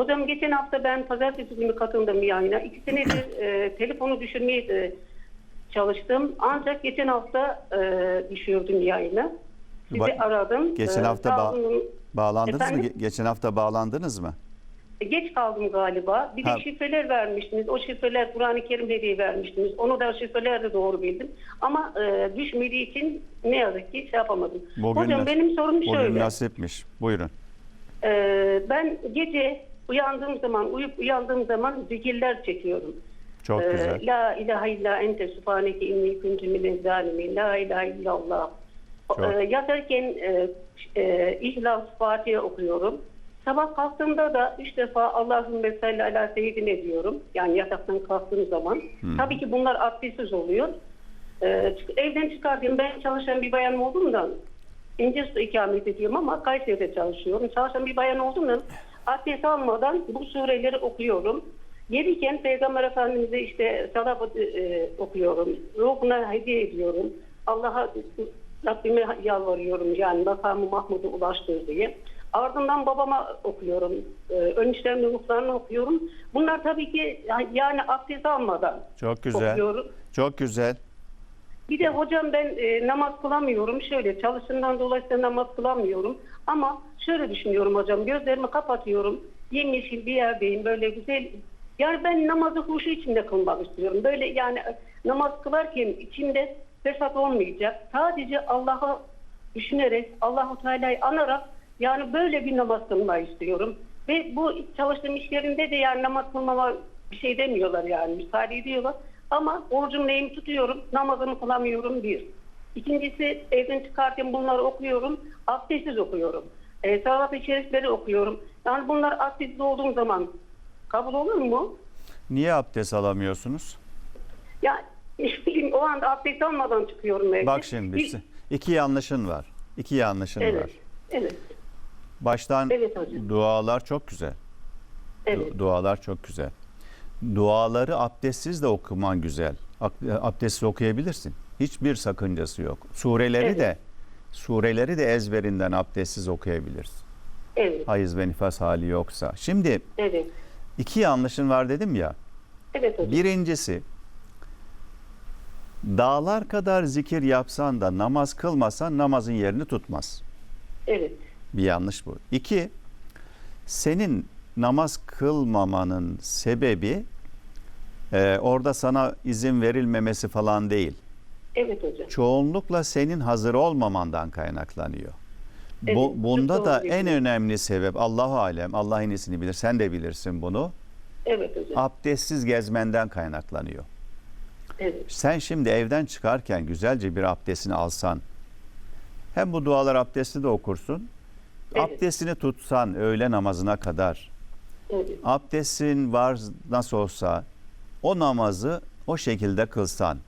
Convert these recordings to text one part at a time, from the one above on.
Hocam geçen hafta ben pazartesi günü katıldım bir yayına. İki senedir e, telefonu düşürmeye e, çalıştım. Ancak geçen hafta e, düşürdüm yayını. Sizi Bak- aradım. Geçen E, hafta ba- bağlandınız mı? Efendim? Ge- Geçen hafta bağlandınız mı? Geç kaldım galiba. Bir Ha. de şifreler vermiştiniz. O şifreler Kur'an-ı Kerim hediye vermiştiniz. Onu da şifreler de doğru bildim. Ama e, düşmediği için ne yazık ki şey yapamadım. Bugün Hocam nas- benim sorum Bugün şöyle. nasipmiş. Buyurun. Ee, ben gece uyandığım zaman, uyup uyandığım zaman zikirler çekiyorum. Çok Ee, güzel. La ilahe illa ente subhaneke inni kuntu minez zalimin. La ilahe illallah. Ee, yatarken e, e, İhlas Fatiha okuyorum. Sabah kalktığımda da üç defa Allahümme salli ala seyyidine diyorum. Yani yataktan kalktığım zaman. Tabii ki bunlar abdestsiz oluyor. Ee, evden çıkarken ben çalışan bir bayan olduğumdan İncesu ikamet ediyorum ama Kayseri'de çalışıyorum. Çalışan bir bayan olduğumdan abdest almadan bu sureleri okuyorum. Yeriyken Peygamber Efendimiz'e işte salavat e, okuyorum. Ruhuna hediye ediyorum. Allah'a Rabbime yalvarıyorum yani makamı Mahmud'a ulaştır diye. Ardından babama okuyorum. Ee, ön işlerin ruhlarını okuyorum. Bunlar tabii ki yani abdest almadan Çok güzel. okuyorum. Çok güzel. Bir de hocam ben e, namaz kılamıyorum. Şöyle çalışımdan dolayı da namaz kılamıyorum. Ama şöyle düşünüyorum hocam. Gözlerimi kapatıyorum. Yemyeşil bir yerdeyim. Böyle güzel. Yani ben namazı huşu içinde kılmak istiyorum. Böyle yani e, namaz kılarken içimde fesat olmayacak. Sadece Allah'ı düşünerek, Allahu Teala'yı anarak yani böyle bir namaz kılmayı istiyorum. Ve bu çalıştığım iş yerinde de yani namaz kılmama bir şey demiyorlar yani müsaade ediyorlar. Ama orucumu neyimi tutuyorum, namazımı kılamıyorum bir. İkincisi evden çıkarken bunları okuyorum, abdestsiz okuyorum. E, Salavat-ı şerifleri okuyorum. Yani bunlar abdestsiz olduğum zaman kabul olur mu? Niye abdest alamıyorsunuz? Ya bileyim o anda abdest almadan çıkıyorum evde. Bak şimdi Bir- iki yanlışın var. İki yanlışın Evet, var. evet, Baştan Evet hocam. dualar çok güzel. evet. Du- Dualar çok güzel. Duaları abdestsiz de okuman güzel. Ab- Abdestsiz okuyabilirsin. Hiçbir sakıncası yok. Sureleri Evet. de sureleri de ezberinden abdestsiz okuyabilirsin. Evet, Hayız ve nifas hali yoksa. Şimdi evet. iki yanlışın var dedim ya. Evet hocam. Birincisi dağlar kadar zikir yapsan da namaz kılmasan namazın yerini tutmaz. Evet. Bir yanlış bu. İki, senin namaz kılmamanın sebebi e, orada sana izin verilmemesi falan değil. Evet hocam. Çoğunlukla senin hazır olmamandan kaynaklanıyor. Evet, Bu, bunda da en önemli sebep Allahu alem, Allah en iyisini bilir. Sen de bilirsin bunu. Evet hocam. Abdestsiz gezmenden kaynaklanıyor. Evet. Sen şimdi evden çıkarken güzelce bir abdestini alsan, hem bu dualar abdesti de okursun, Evet. abdestini tutsan öğle namazına kadar, Evet. abdestin var nasıl olsa o namazı o şekilde kılsan,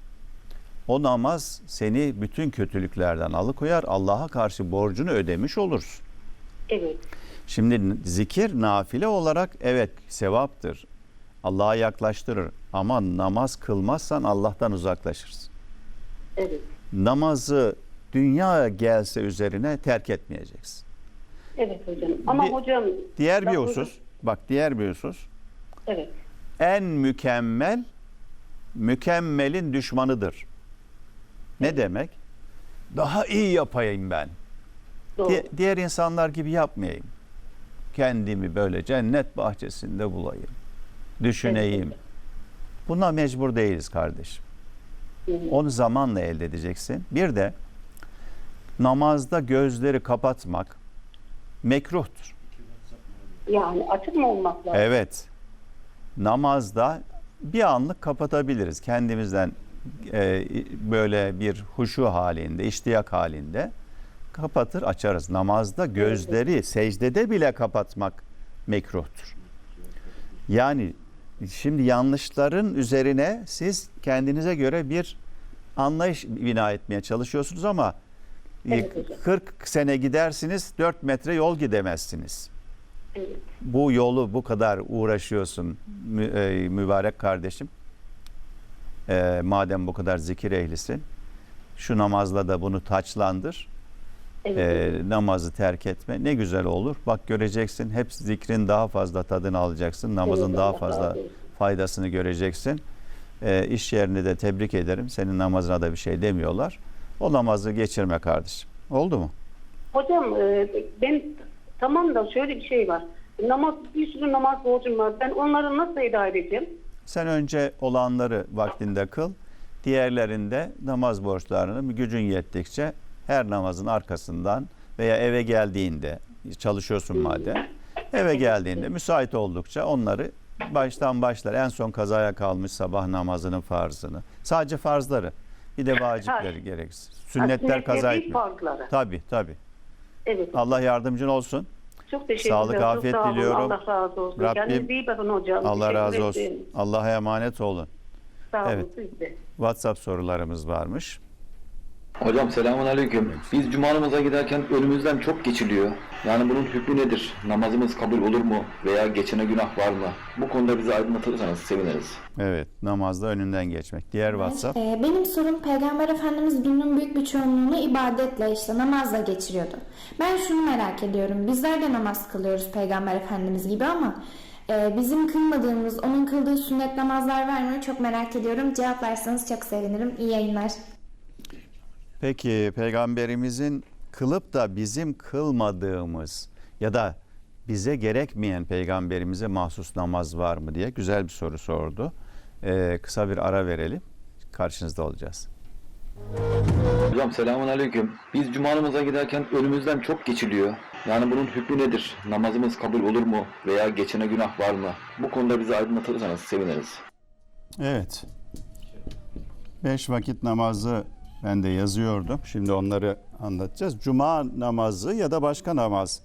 o namaz seni bütün kötülüklerden alıkoyar, Allah'a karşı borcunu ödemiş olursun. Evet. Şimdi zikir nafile olarak evet sevaptır. Allah'a yaklaştırır ama namaz kılmazsan Allah'tan uzaklaşırsın. Evet. Namazı dünya gelse üzerine terk etmeyeceksin. Evet hocam. Ama Bir- hocam Diğer bir husus, bak diğer bir husus, Evet. en mükemmel mükemmelin düşmanıdır. Ne demek? Daha iyi yapayım ben. Doğru. Di- diğer insanlar gibi yapmayayım. Kendimi böyle cennet bahçesinde bulayım. Düşüneyim. Evet. Buna mecbur değiliz kardeşim. Hı. Onu zamanla elde edeceksin. Bir de namazda gözleri kapatmak mekruhtur. Yani açık mı olmak lazım? Evet. Namazda bir anlık kapatabiliriz. Kendimizden e, böyle bir huşu halinde, iştiyak halinde kapatır açarız. Namazda gözleri secdede bile kapatmak mekruhtur. Yani şimdi yanlışların üzerine siz kendinize göre bir anlayış bina etmeye çalışıyorsunuz ama Evet hocam. 40 sene gidersiniz 4 metre yol gidemezsiniz Evet. bu yolu bu kadar uğraşıyorsun mü- e, mübarek kardeşim. E, madem bu kadar zikir ehlisin, şu namazla da bunu taçlandır. Evet. e, namazı terk etme. Ne güzel olur. Bak göreceksin hep zikrin daha fazla tadını alacaksın. Namazın Evet, daha fazla faydasını göreceksin. E, iş yerini de tebrik ederim. Senin namazına da bir şey demiyorlar. O namazı geçirme kardeşim. Oldu mu? Hocam e, ben tamam da şöyle bir şey var. Namaz bir sürü namaz borcum var. Ben onları nasıl eda edeceğim? Sen önce olanları vaktinde kıl. Diğerlerinde namaz borçlarını gücün yettikçe her namazın arkasından veya eve geldiğinde çalışıyorsun madem eve geldiğinde müsait oldukça onları baştan başlar. En son kazaya kalmış sabah namazının farzını. Sadece farzları. Bir de vacipleri gereksiz. Sünnetler kaza. Farzları. Tabii tabii. Evet. Allah yardımcın olsun. Çok teşekkür Sağlık, ederim. Çok afiyet sağ olun. diliyorum. Allah razı olsun. Rabbim- Kendinize iyi bakın hocam. Allah Teşekkür razı olsun. Allah'a emanet olun. Sağ olun Evet. siz de. WhatsApp sorularımız varmış. Hocam selamun aleyküm. Biz cuma namazına giderken önümüzden çok geçiliyor. Yani bunun hükmü nedir? Namazımız kabul olur mu? Veya geçene günah var mı? Bu konuda bizi aydınlatırsanız seviniriz. Evet, namazda önünden geçmek. Diğer WhatsApp. Ee, benim sorum Peygamber Efendimiz günün büyük bir çoğunluğunu ibadetle işte namazla geçiriyordu. Ben şunu merak ediyorum. Bizler de namaz kılıyoruz Peygamber Efendimiz gibi ama e, bizim kılmadığımız, onun kıldığı sünnet namazlar var mı? Çok merak ediyorum. Cevaplarsanız çok sevinirim. İyi yayınlar. Peki peygamberimizin kılıp da bizim kılmadığımız ya da bize gerekmeyen peygamberimize mahsus namaz var mı diye güzel bir soru sordu. Ee, kısa bir ara verelim. Karşınızda olacağız. Hocam selamun aleyküm. Biz cuma namazına giderken önümüzden çok geçiliyor. Yani bunun hükmü nedir? Namazımız kabul olur mu? Veya geçene günah var mı? Bu konuda bizi aydınlatırsanız seviniriz. Evet. Beş vakit namazı ben de yazıyordum. Şimdi onları anlatacağız. Cuma namazı ya da başka namaz.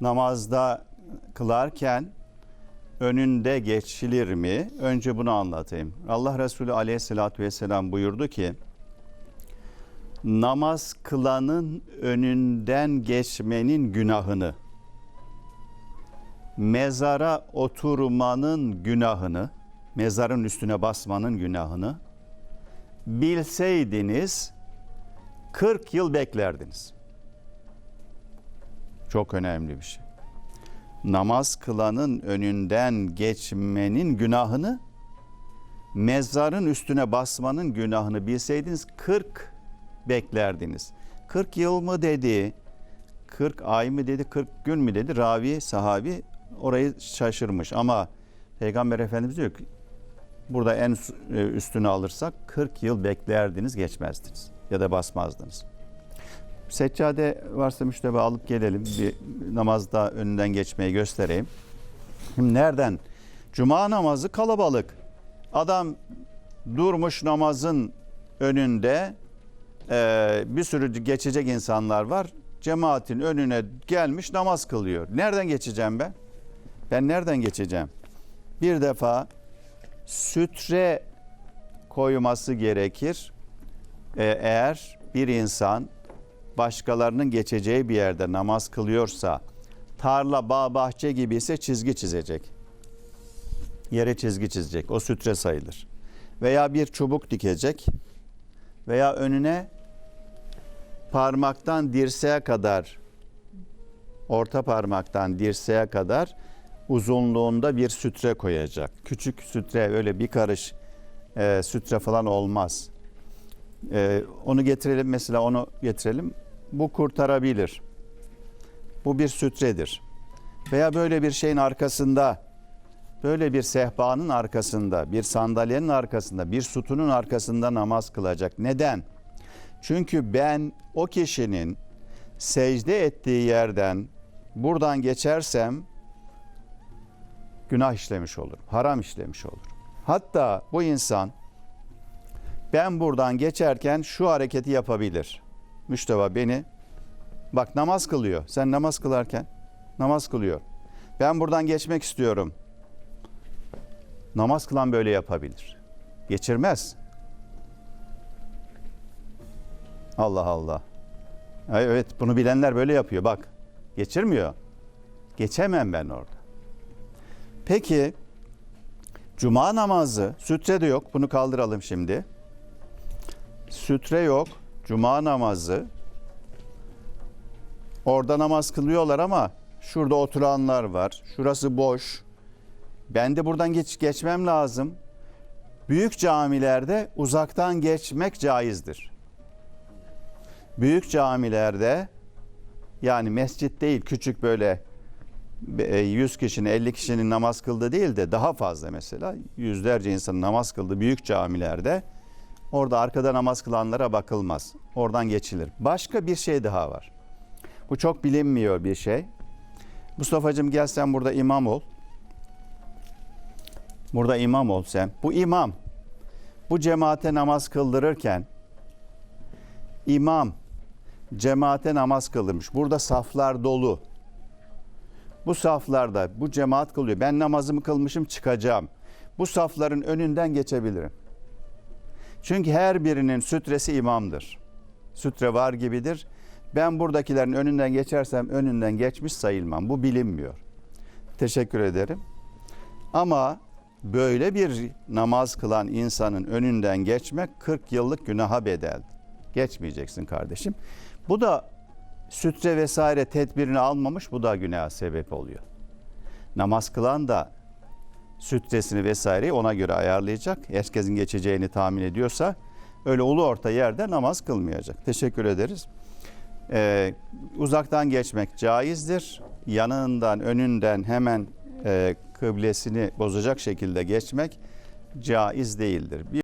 Namazda kılarken önünde geçilir mi? Önce bunu anlatayım. Allah Resulü aleyhissalatü vesselam buyurdu ki namaz kılanın önünden geçmenin günahını mezara oturmanın günahını mezarın üstüne basmanın günahını bilseydiniz 40 yıl beklerdiniz. Çok önemli bir şey. Namaz kılanın önünden geçmenin günahını mezarın üstüne basmanın günahını bilseydiniz 40 beklerdiniz. 40 yıl mı dedi? 40 ay mı dedi? 40 gün mü dedi? Ravi, sahabi orayı şaşırmış ama Peygamber Efendimiz diyor ki burada en e, üstünü alırsak 40 yıl beklerdiniz geçmezdiniz ya da basmazdınız. Seccade varsa müştebe alıp gelelim. Bir namazda önünden geçmeyi göstereyim. Şimdi nereden? Cuma namazı kalabalık. Adam durmuş namazın önünde e, bir sürü geçecek insanlar var. Cemaatin önüne gelmiş namaz kılıyor. Nereden geçeceğim ben? Ben nereden geçeceğim? Bir defa sütre koyması gerekir. Ee, eğer bir insan başkalarının geçeceği bir yerde namaz kılıyorsa, tarla, bağ, bahçe gibi ise çizgi çizecek. Yere çizgi çizecek. O sütre sayılır. Veya bir çubuk dikecek veya önüne parmaktan dirseğe kadar orta parmaktan dirseğe kadar uzunluğunda bir sütre koyacak. Küçük sütre öyle bir karış e, sütre falan olmaz. E, onu getirelim mesela onu getirelim. Bu kurtarabilir. Bu bir sütredir. Veya böyle bir şeyin arkasında böyle bir sehpanın arkasında, bir sandalyenin arkasında, bir sütunun arkasında namaz kılacak. Neden? Çünkü ben o kişinin secde ettiği yerden buradan geçersem günah işlemiş olur, haram işlemiş olur. Hatta bu insan ben buradan geçerken şu hareketi yapabilir. Müşteva beni bak namaz kılıyor. Sen namaz kılarken namaz kılıyor. Ben buradan geçmek istiyorum. Namaz kılan böyle yapabilir. Geçirmez. Allah Allah. Evet bunu bilenler böyle yapıyor. Bak geçirmiyor. Geçemem ben orada. Peki cuma namazı sütre de yok. Bunu kaldıralım şimdi. Sütre yok. Cuma namazı Orada namaz kılıyorlar ama şurada oturanlar var. Şurası boş. Ben de buradan geç, geçmem lazım. Büyük camilerde uzaktan geçmek caizdir. Büyük camilerde yani mescit değil küçük böyle 100 kişinin 50 kişinin namaz kıldığı değil de daha fazla mesela yüzlerce insanın namaz kıldığı büyük camilerde orada arkada namaz kılanlara bakılmaz. Oradan geçilir. Başka bir şey daha var. Bu çok bilinmiyor bir şey. Mustafa'cığım gel sen burada imam ol. Burada imam ol sen. Bu imam bu cemaate namaz kıldırırken imam cemaate namaz kıldırmış. Burada saflar dolu. Bu saflarda bu cemaat kılıyor. Ben namazımı kılmışım çıkacağım. Bu safların önünden geçebilirim. Çünkü her birinin sütresi imamdır. Sütre var gibidir. Ben buradakilerin önünden geçersem önünden geçmiş sayılmam. Bu bilinmiyor. Teşekkür ederim. Ama böyle bir namaz kılan insanın önünden geçmek 40 yıllık günaha bedel. Geçmeyeceksin kardeşim. Bu da sütre vesaire tedbirini almamış bu da günaha sebep oluyor. Namaz kılan da sütresini vesaireyi ona göre ayarlayacak. Herkesin geçeceğini tahmin ediyorsa öyle ulu orta yerde namaz kılmayacak. Teşekkür ederiz. Ee, uzaktan geçmek caizdir. Yanından, önünden hemen e, kıblesini bozacak şekilde geçmek caiz değildir. Bir